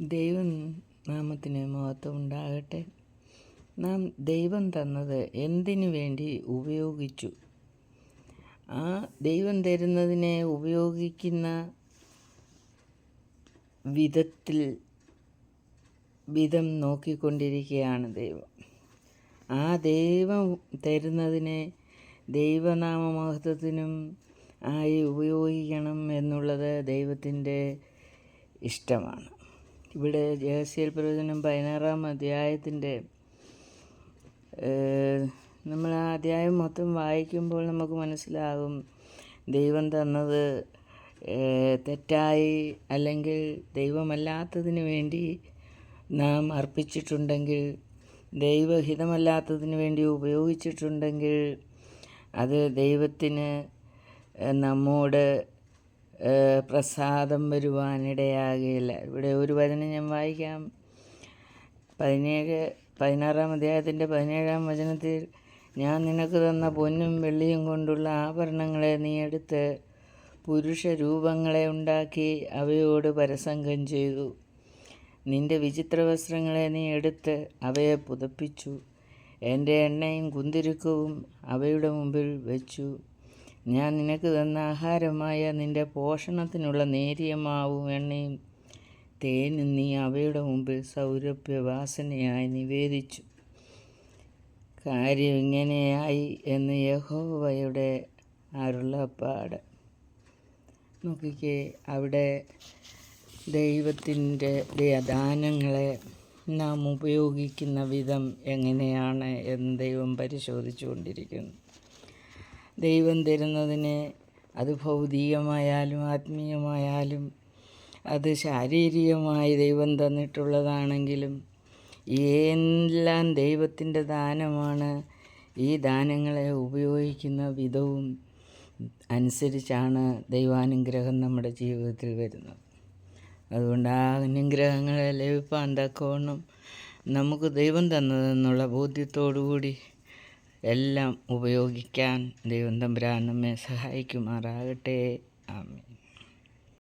ദൈവം നാമത്തിന് മഹത്വം ഉണ്ടാകട്ടെ. നാം ദൈവം തന്നത് എന്തിനു വേണ്ടി ഉപയോഗിച്ചു? ആ ദൈവം തരുന്നതിനെ ഉപയോഗിക്കുന്ന വിധത്തിൽ വിധം നോക്കിക്കൊണ്ടിരിക്കുകയാണ് ദൈവം. ആ ദൈവം തരുന്നതിനെ ദൈവനാമമഹത്വത്തിനും ആയി ഉപയോഗിക്കണം എന്നുള്ളത് ദൈവത്തിന്റെ ഇഷ്ടമാണ്. ഇവിടെ ജയസിയൽ പ്രവചനം പതിനാറാം അധ്യായത്തിന്റെ നമ്മൾ ആ അധ്യായം മൊത്തം വായിക്കുമ്പോൾ നമുക്ക് മനസ്സിലാകും ദൈവം തന്നത് തെറ്റായി അല്ലെങ്കിൽ ദൈവമല്ലാത്തതിന് വേണ്ടി നാം അർപ്പിച്ചിട്ടുണ്ടെങ്കിൽ ദൈവഹിതമല്ലാത്തതിന് വേണ്ടി ഉപയോഗിച്ചിട്ടുണ്ടെങ്കിൽ അത് ദൈവത്തിന് നമ്മോട് പ്രസാദം വരുവാനിടയാകുകയില്ല ഇവിടെ ഒരു വചനം ഞാൻ വായിക്കാം. പതിനേഴ് പതിനാറാം അധ്യായത്തിന്റെ പതിനേഴാം വചനത്തിൽ ഞാൻ നിനക്ക് തന്ന പൊന്നും വെള്ളിയും കൊണ്ടുള്ള ആഭരണങ്ങളെ നീ എടുത്ത് പുരുഷ രൂപങ്ങളെ ഉണ്ടാക്കി അവയോട് പരസംഗം ചെയ്തു. നിന്റെ വിചിത്ര വസ്ത്രങ്ങളെ നീ എടുത്ത് അവയെ പുതപ്പിച്ചു. എന്റെ എണ്ണയും കുന്തിരുക്കവും അവയുടെ മുമ്പിൽ വെച്ചു. ഞാൻ നിനക്ക് തന്ന ആഹാരമായ നിന്റെ പോഷണത്തിനുള്ള നേരിയ മാവും എണ്ണയും തേനും നീ അവയുടെ മുമ്പിൽ സൗരഭ്യവാസനയായി നിവേദിച്ചു. കാര്യം ഇങ്ങനെയായി എന്ന് യഹോവയുടെ അരുളപ്പാട്. നോക്കിക്കേ അവിടെ ദൈവത്തിന്റെ ദാനങ്ങളെ നാം ഉപയോഗിക്കുന്ന വിധം എങ്ങനെയാണ് എന്ന് ദൈവം പരിശോധിച്ചു കൊണ്ടിരിക്കുന്നു ദൈവം തരുന്നതിന് അത് ഭൗതികമായാലും ആത്മീയമായാലും അത് ശാരീരികമായി ദൈവം തന്നിട്ടുള്ളതാണെങ്കിലും എല്ലാം ദൈവത്തിന്റെ ദാനമാണ്. ഈ ദാനങ്ങളെ ഉപയോഗിക്കുന്ന വിധവും അനുസരിച്ചാണ് ദൈവാനുഗ്രഹം നമ്മുടെ ജീവിതത്തിൽ വരുന്നത്. അതുകൊണ്ട് ആ അനുഗ്രഹങ്ങളെ ലഭിപ്പാൻ തക്കവണ്ണം നമുക്ക് ദൈവം തന്നതെന്നുള്ള ബോധ്യത്തോടു കൂടി എല്ലാം ഉപയോഗിക്കാൻ ദൈവം തമ്പുരാൻ നമ്മെ സഹായിക്കുമാറാകട്ടെ. ആമേൻ.